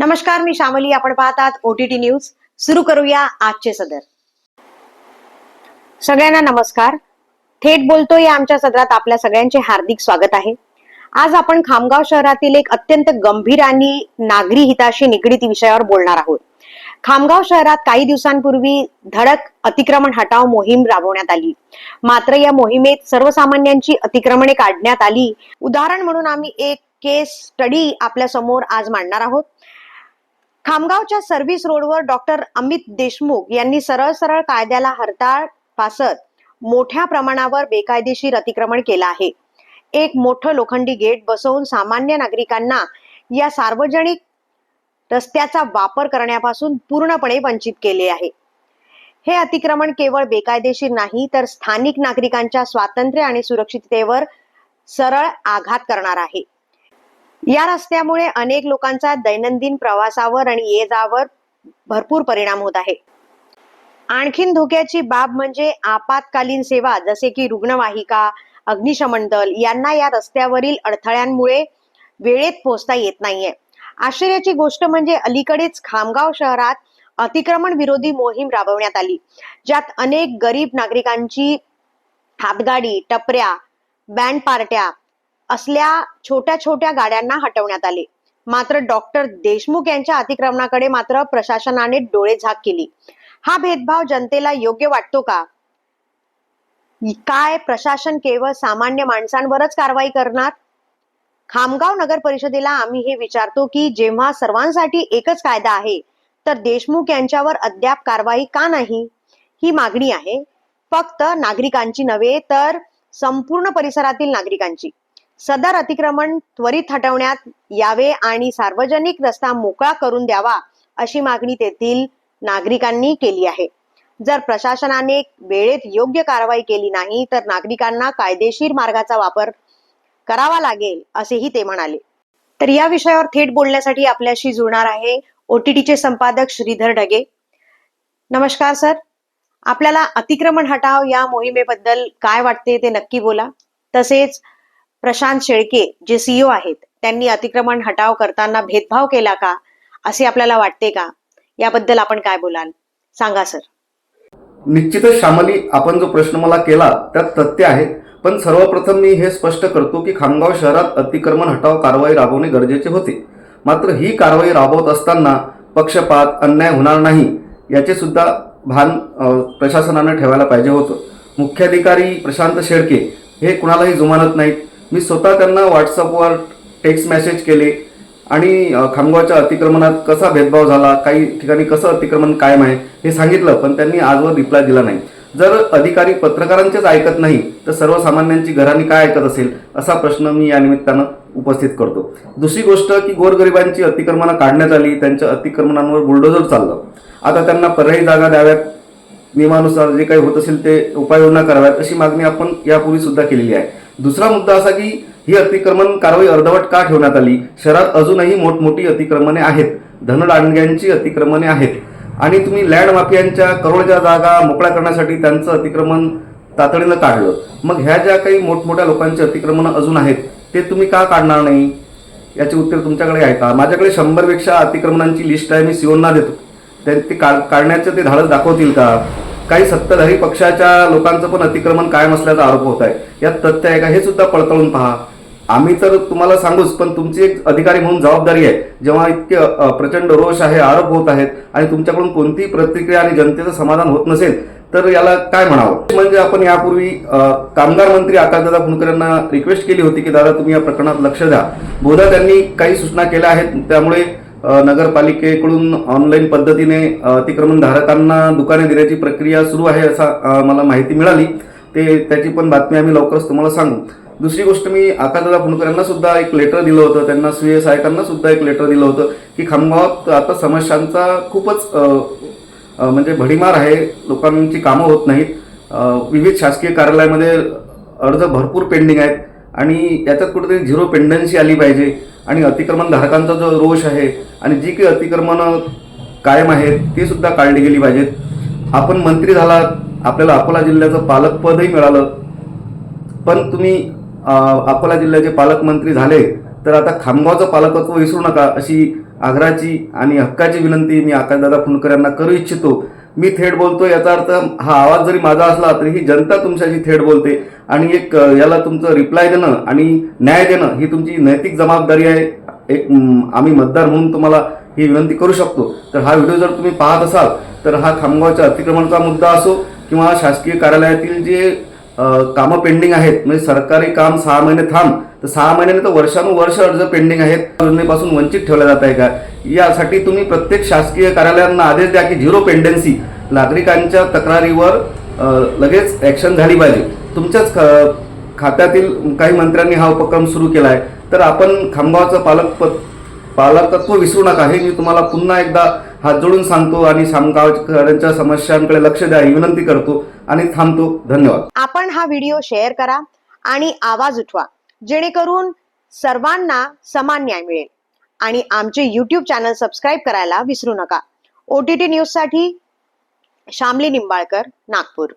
नमस्कार मी श्यामली आपण पाहतात ओटीटी न्यूज सुरू करूया आजचे सदर. सगळ्यांना नमस्कार. थेट बोलतो या आमच्या सदरात आपल्या सगळ्यांचे हार्दिक स्वागत आहे. आज आपण खामगाव शहरातील एक अत्यंत गंभीर आणि नागरी हिताशी निगडीत विषयावर बोलणार आहोत. खामगाव शहरात काही दिवसांपूर्वी धडक अतिक्रमण हटाव मोहीम राबवण्यात आली. मात्र या मोहिमेत सर्वसामान्यांची अतिक्रमणे काढण्यात आली. उदाहरण म्हणून आम्ही एक केस स्टडी आपल्यासमोर आज मांडणार आहोत. खामगावच्या सर्व्हिस रोडवर डॉक्टर अमित देशमुख यांनी सरळ सरळ कायद्याला हरताळ पासत मोठ्या प्रमाणावर बेकायदेशीर अतिक्रमण केलं आहे. एक मोठं लोखंडी गेट बसवून सामान्य नागरिकांना या सार्वजनिक रस्त्याचा वापर करण्यापासून पूर्णपणे वंचित केले आहे. हे अतिक्रमण केवळ बेकायदेशीर नाही तर स्थानिक नागरिकांच्या स्वातंत्र्य आणि सुरक्षिततेवर सरळ आघात करणार आहे. या रस्त्यामुळे अनेक लोकांचा दैनंदिन प्रवासावर आणि ये जावर भरपूर परिणाम होत आहे. आणखीन धोक्याची बाब म्हणजे आपत्कालीन सेवा जसे की रुग्णवाहिका अग्निशमन दल यांना या रस्त्यावरील अडथळ्यांमुळे वेळेत पोहोचता येत नाहीये. आश्चर्याची गोष्ट म्हणजे अलीकडेच खामगाव शहरात अतिक्रमण विरोधी मोहीम राबवण्यात आली ज्यात अनेक गरीब नागरिकांची हातगाडी टपऱ्या बँड पार्ट्या असल्या छोट्या छोट्या गाड्यांना हटवण्यात आले. मात्र डॉक्टर देशमुख यांच्या अतिक्रमणाकडे मात्र प्रशासनाने डोळे झाक केली. हा भेदभाव जनतेला योग्य वाटतो का? काय प्रशासन केवळ सामान्य माणसांवरच कारवाई करणार? खामगाव नगर परिषदेला आम्ही हे विचारतो की जेव्हा सर्वांसाठी एकच कायदा आहे तर देशमुख यांच्यावर अद्याप कारवाई का नाही? ही मागणी आहे. फक्त नागरिकांची नव्हे तर संपूर्ण परिसरातील नागरिकांची. सदर अतिक्रमण त्वरित हटवण्यात यावे आणि सार्वजनिक रस्ता मोकळा करून द्यावा अशी मागणी तेथील नागरिकांनी केली आहे. जर प्रशासनाने वेळेत योग्य कारवाई केली नाही तर नागरिकांना कायदेशीर मार्गाचा वापर करावा लागेल असेही ते म्हणाले. तर या विषयावर थेट बोलण्यासाठी आपल्याशी जुळणार आहे ओटीटीचे संपादक श्रीधर ढगे. नमस्कार सर. आपल्याला अतिक्रमण हटाव या मोहिमेबद्दल काय वाटते ते नक्की बोला. तसेच प्रशांत शेळके जे सीईओ आहेत त्यांनी अतिक्रमण हटाव करताना भेदभाव केला का? असे आपल्याला वाटते का? याबद्दल आपण काय बोलाल? सांगा सर. निश्चितच श्यामली आपण जो प्रश्न मला केला त्यात तथ्य आहे. पण सर्वप्रथम मी हे स्पष्ट करतो की खामगाव शहरात अतिक्रमण हटाव कारवाई राबवणे गरजेचे होते. मात्र ही कारवाई राबवत असताना पक्षपात अन्याय होणार नाही याचे सुद्धा भान प्रशासनानं ठेवायला पाहिजे होतं. मुख्याधिकारी प्रशांत शेळके हे कुणालाही जुमानत नाहीत. मी स्वतः त्यांना व्हॉट्सअपवर टेक्स्ट मेसेज केले आणि खामगावच्या अतिक्रमणात कसा भेदभाव झाला काही ठिकाणी कसं अतिक्रमण कायम आहे हे सांगितलं पण त्यांनी आजवर रिप्लाय दिला नाही. जर अधिकारी पत्रकारांचेच ऐकत नाही तर सर्वसामान्यांची घराणी काय ऐकत असेल असा प्रश्न मी या निमित्तानं उपस्थित करतो. दुसरी गोष्ट की गोरगरिबांची अतिक्रमणं काढण्यात आली त्यांच्या अतिक्रमणांवर बुलडोजर चाललं. आता त्यांना पर्यायी जागा द्याव्यात. नियमानुसार जे काही होत असेल ते उपाययोजना कराव्यात अशी मागणी आपण यापूर्वी सुद्धा केलेली आहे. दुसरा मुद्दा असा की ही अतिक्रमण कारवाई अर्धवट का ठेवण्यात आली? शहरात अजूनही मोठमोठी अतिक्रमणे आहेत. धनदांडग्यांची अतिक्रमणे आहेत. आणि तुम्ही लँड माफियांच्या करोडच्या जागा मोकळ्या करण्यासाठी त्यांचं अतिक्रमण तातडीनं काढलं. मग ह्या ज्या काही मोठमोठ्या लोकांची अतिक्रमणं अजून आहेत ते तुम्ही का काढणार नाही? याचे उत्तर तुमच्याकडे आहे का? माझ्याकडे शंभरपेक्षा अतिक्रमणांची लिस्ट आहे मी सीओना देतो. ते ते काढण्याचं ते धाडस दाखवतील का? काही सत्ताधारी पक्षाच्या लोकांचं पण अतिक्रमण कायम असल्याचा आरोप होत आहे. यात तथ्य आहे का? हे सुद्धा पडताळून पहा. आम्ही तर तुम्हाला सांगूच पण तुमची एक अधिकारी म्हणून जबाबदारी आहे. जेव्हा इतके प्रचंड रोष आहे आरोप होत आहेत आणि तुमच्याकडून कोणतीही प्रतिक्रिया आणि जनतेचं समाधान होत नसेल तर याला काय म्हणावं? म्हणजे आपण यापूर्वी कामगार मंत्री आकाशदादा फुंडकर यांना रिक्वेस्ट केली होती की दादा तुम्ही या प्रकरणात लक्ष द्या. बोधा त्यांनी काही सूचना केल्या आहेत त्यामुळे नगरपालिकेकडून ऑनलाईन पद्धतीने अतिक्रमण धारकांना दुकाने देण्याची प्रक्रिया सुरू आहे असा मला माहिती मिळाली. ते त्याची पण बातमी आम्ही लवकरच तुम्हाला सांगू. दुसरी गोष्ट मी आकाशदादा फुंडकर यांना सुद्धा एक लेटर दिलं होतं. त्यांना सुय सायकांना सुद्धा एक लेटर दिलं होतं की खामगावात आता समस्यांचा खूपच म्हणजे भडीमार आहे. लोकांची कामं होत नाहीत. विविध शासकीय कार्यालयामध्ये अर्ज भरपूर पेंडिंग आहेत. आणि याच्यात कुठेतरी झिरो पेंडन्सी आली पाहिजे. आणि अतिक्रमण धारकांचा जो रोष आहे आणि जी काही अतिक्रमणं कायम आहेत ती सुद्धा काढली गेली पाहिजेत. आपण मंत्री झालात आपल्याला अकोला जिल्ह्याचं पालकपदही मिळालं. पण तुम्ही अकोला जिल्ह्याचे पालकमंत्री झाले तर आता खामगावचं पालकत्व विसरू नका अशी आग्राची आणि हक्काची विनंती मी आकाशदादा फुंडकर यांना करू इच्छितो. मी थेट बोलतो याचा अर्थ हा आवाज जरी माझा असला तरी ही जनता तुमच्याशी थेट बोलते. आणि एक याला तुमचं रिप्लाय देणं आणि न्याय देणं ही तुमची नैतिक जबाबदारी आहे. एक आम्ही मतदार म्हणून तुम्हाला ही विनंती करू शकतो. तर हा व्हिडिओ जर तुम्ही पाहत असाल तर हा खामगावच्या अतिक्रमणाचा मुद्दा असो किंवा शासकीय कार्यालयातील जे कामं पेंडिंग आहेत. म्हणजे सरकारी काम सहा महिने थांब. तर सहा महिन्याने तर वर्षानुवर्ष अर्ज पेंडिंग आहेत. योजनेपासून वंचित ठेवल्या जात आहे का? यासाठी तुम्ही प्रत्येक शासकीय कार्यालयांना आदेश द्या की झिरो पेंडन्सी नागरिकांच्या तक्रारीवर लगेच ॲक्शन झाली पाहिजे. तुमच्याच ख- खात्यातील काही मंत्र्यांनी हा उपक्रम सुरू केला आहे तर आपण खामगावचं पालक पालकत्व विसरू नका. हे मी तुम्हाला पुन्हा एकदा हात जोडून सांगतो आणि खामगावकरांच्या समस्यांकडे लक्ष द्या ही विनंती करतो आणि थांबतो. धन्यवाद. आपण हा व्हिडिओ शेअर करा आणि आवाज उठवा जेणेकरून सर्वांना समान न्याय मिळेल. आणि आमचे यूट्यूब चॅनल सबस्क्राईब करायला विसरू नका. ओ टी टी न्यूजसाठी श्यामली निंबाळकर नागपूर.